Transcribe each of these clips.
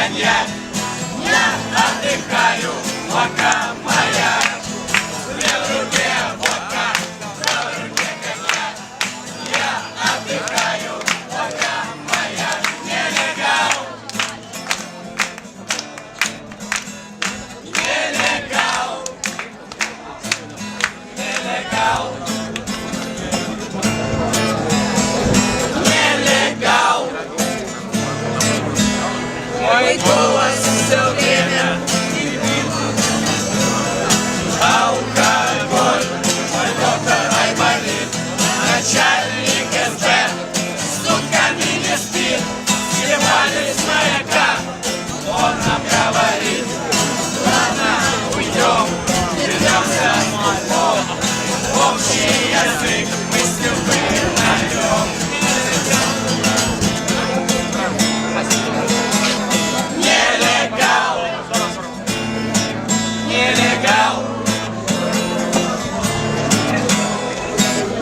нянья Я отдыхаю, пока моя. В левой руке в правой руке Я отдыхаю, пока моя. Нелегал Нелегал Нелегал Нелегал.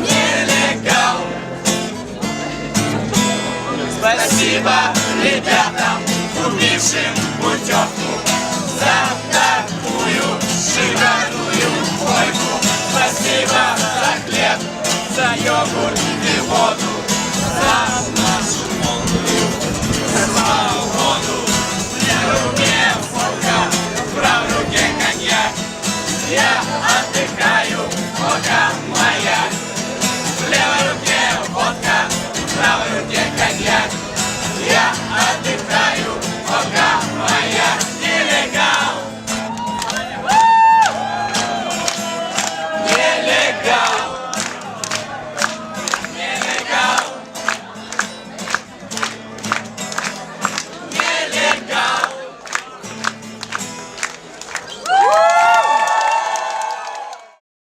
Нелегал. Спасибо ребятам, купившим путевку. За такую шикарную койку Спасибо за хлеб, за йогурт отдыхаю, пока моя левая рука.